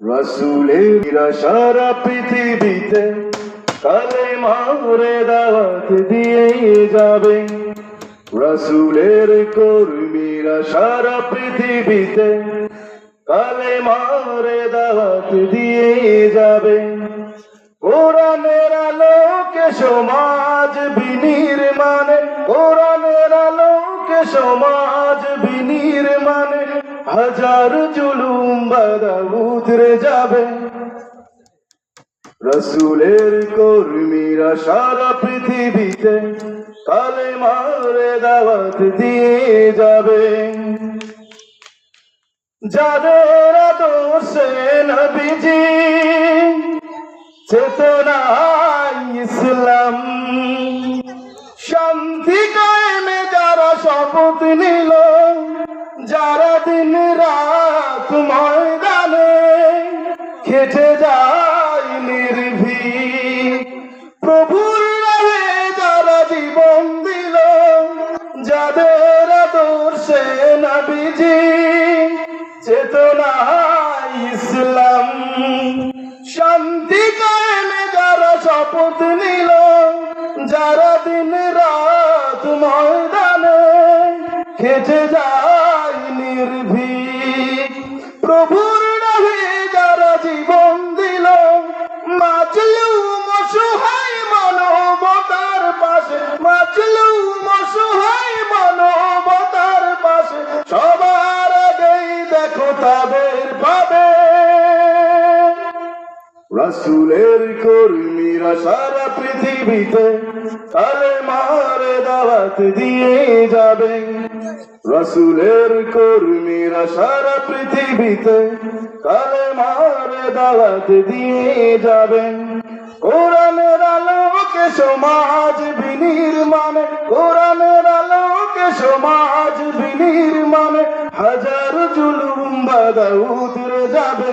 রসুলেরা সারা পৃথিবীতে কালে মারে দাওয়াত দিয়ে যাবে। রসুলের কর্মীরা সারা পৃথিবীতে কালে মারে দাওয়াত দিয়ে যাবে। কোরআনের আলোকে সমাজ বিনির্মাণে, কোরআনের আলোকে সমাজ বিনির্মাণে হাজার জুলুম বাধা উতরে যাবে। রসুলের কর্মীরা সারা পৃথিবীতে কালে মারে দাওয়াত দিয়ে যাবে। যাদের আদর্শে নবীজি চেতনায় ইসলাম, শান্তি কায়েমে যারা শপথ নিল খেটে যায় নির্ভীক। প্রভুর রাহে যারা জীবন দিল, যাদের আদর্শে নবীজি। চেতনা ইসলাম, শান্তি কায়েমে যারা শপথ নিল, যারা দিন রাত ময়দানে খেটে যায় রাসুলের কর্মীরা সারা পৃথিবীতে কালে মারে দাওয়াত দিয়ে যাবে। রাসুলের কর্মীরা সারা পৃথিবীতে কালে মারে দাওয়াত দিয়ে যাবে। কোরআনের আলোকে সমাজ বিনির্মাণে, কোরআনের আলোকে সমাজ বিনির্মাণে হাজার জুলুম উতরে যাবে।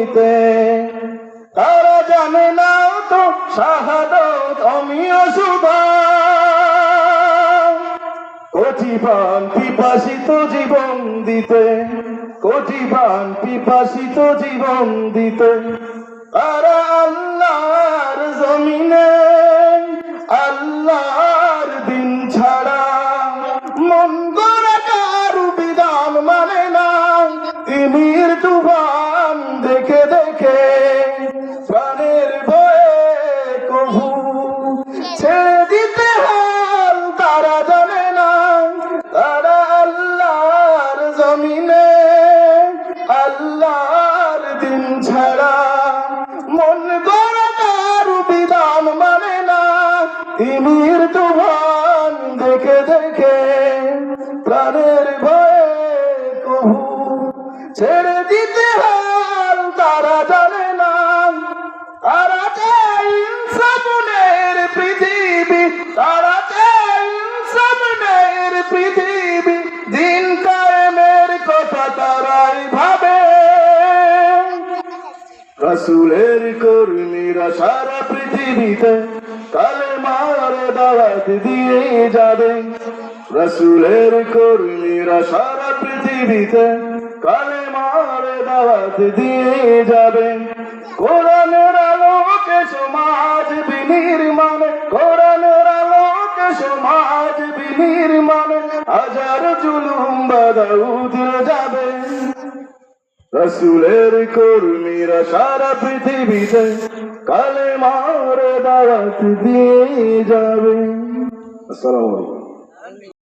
নিতে তারা জানে না তো শাহাদত অমিয় সুধা। কোটি প্রাণ পিপাসিত জীবন দিতে কোটি প্রাণ পিপাসিত জীবন দিতে। তারা আল্লাহর আল্লাহর দিন ছাড়া মন গড়া কারু বিধান মানে না। তিমির তুফান দেখে দেখে প্রাণের ভয়ে কভু ছেড়ে দিতে হাল তারা জানে না। তারা চাই সামনের পৃথিবী, তারা চাই সামনের পৃথিবী। দিন কায়েমের কথা তারাই রসুলের কর্মীরা সারা পৃথিবীতে কালে মারে দাওয়াত দিয়ে যাবে। রসুলের কর্মীরা সারা পৃথিবীতে কালে মারে দাওয়াত দিয়ে যাবে। কোরআনের আলোকে সমাজ বিনির্মাণে, কোরআনের আলোকে সমাজ বিনির্মাণে হাজার জুলুম উতরে যাবে। রসুলের কর্মীরা সারা পৃথিবীতে কালে মারে দাওয়াত দিয়ে যাবে। আসসালামু আলাইকুম।